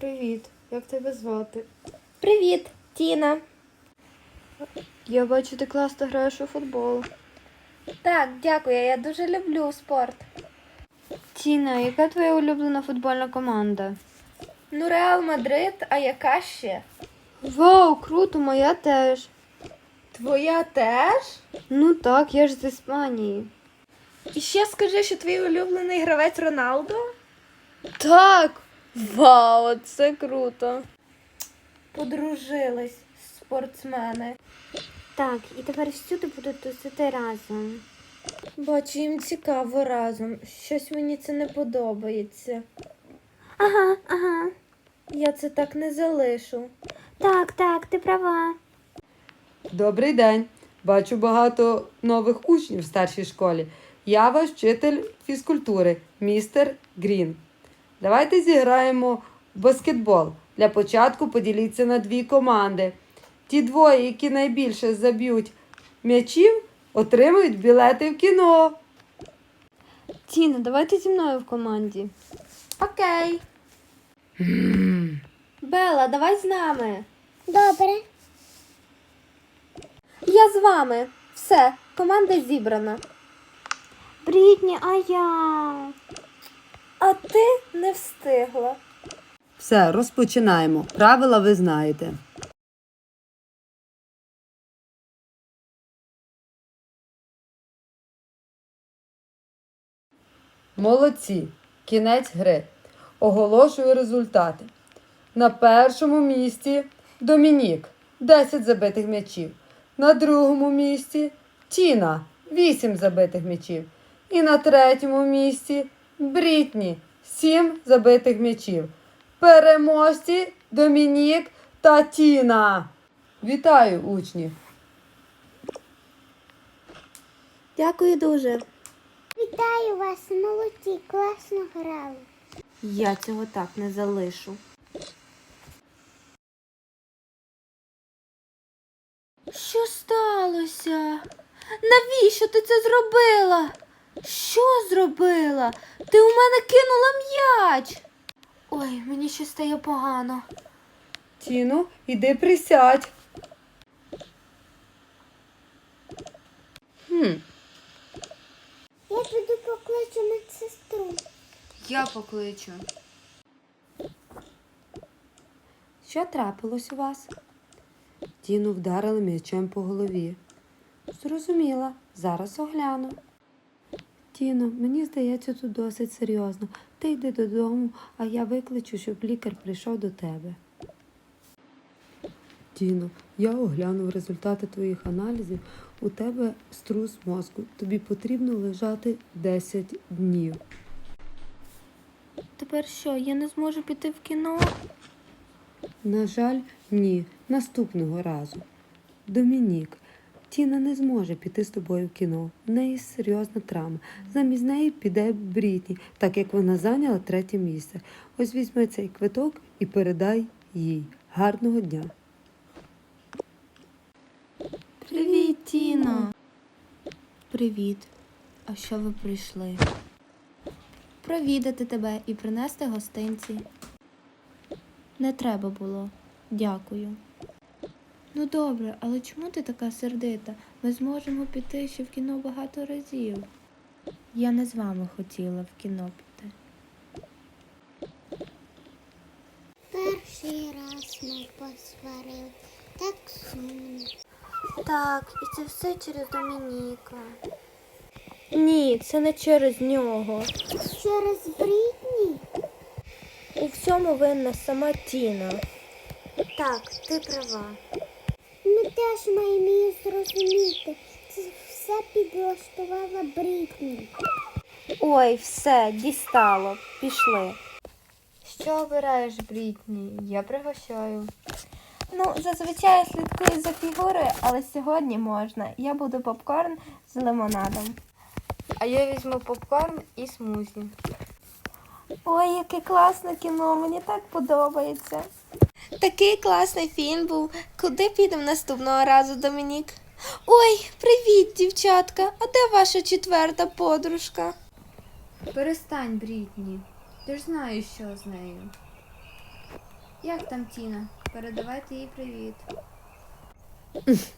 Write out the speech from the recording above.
Привіт, як тебе звати? Привіт, Тіна. Я бачу, ти класно граєш у футбол. Так, дякую, я дуже люблю спорт. Тіна, яка твоя улюблена футбольна команда? Ну, Реал Мадрид, а яка ще? Вау, круто, моя теж. Твоя теж? Ну так, я ж з Іспанії. І ще скажи, що твій улюблений гравець Роналдо? Так! Вау, це круто. Подружились спортсмени. Так, і тепер всюди будуть тусити разом. Бачу, їм цікаво разом. Щось мені це не подобається. Ага, ага. Я це так не залишу. Так, так, ти права. Добрий день. Бачу багато нових учнів в старшій школі. Я ваш вчитель фізкультури, містер Грін. Давайте зіграємо в баскетбол. Для початку поділіться на дві команди. Ті двоє, які найбільше заб'ють м'ячів, отримують білети в кіно. Тіна, давайте зі мною в команді. Окей. Бела, давай з нами. Добре. Я з вами. Все, команда зібрана. Брітні, а я. А ти не встигла. Все, розпочинаємо. Правила ви знаєте. Молодці. Кінець гри. Оголошую результати. На першому місці Домінік 10 забитих м'ячів. На другому місці Тіна 8 забитих м'ячів. І на третьому місці Брітні 7 забитих м'ячів. Переможці Домінік та Тіна. Вітаю, учні! Дякую дуже. Вітаю вас, молодці, класно грали. Я цього так не залишу. Що сталося? Навіщо ти це зробила? Що зробила? Ти у мене кинула м'яч. Ой, мені ще стає погано. Тіно, іди присядь. Хм, Я піду покличу медсестру. Я покличу. Що трапилось у вас? Тіну вдарили м'ячем по голові. Зрозуміла, зараз огляну. Тіно, мені здається, тут досить серйозно. Ти йди додому, а я викличу, щоб лікар прийшов до тебе. Тіно, я оглянув результати твоїх аналізів. У тебе струс мозку. Тобі потрібно лежати 10 днів. Тепер що, я не зможу піти в кіно? На жаль, ні. Наступного разу. Домінік, Тіна не зможе піти з тобою в кіно. В неї серйозна травма. Замість неї піде Брітні, так як вона зайняла третє місце. Ось візьми цей квиток і передай їй. Гарного дня. Привіт, Тіно. Привіт. А що ви прийшли? Провідати тебе і принести гостинці. Не треба було. Дякую. Ну добре, але чому ти така сердита? Ми зможемо піти ще в кіно багато разів. Я не з вами хотіла в кіно піти. Перший раз ми посварили. Так сумно. Так, і це все через Домініка. Ні, це не через нього. Через Брітні? У всьому винна сама Тіна. Так, ти права. Теж маємо її зрозуміти. Це все підлаштувала Брітні. Ой, все, дістало. Пішли. Що обираєш, Брітні? Я пригощаю. Ну, зазвичай я слідкую за фігурою, але сьогодні можна. Я буду попкорн з лимонадом. А я візьму попкорн і смузі. Ой, яке класне кіно, мені так подобається. Такий класний фільм був. Куди підемо наступного разу, Домінік? Ой, привіт, дівчатка. А де ваша четверта подружка? Перестань, Брітні. Ти ж знаєш, що з нею. Як там Тіна? Передавайте їй привіт.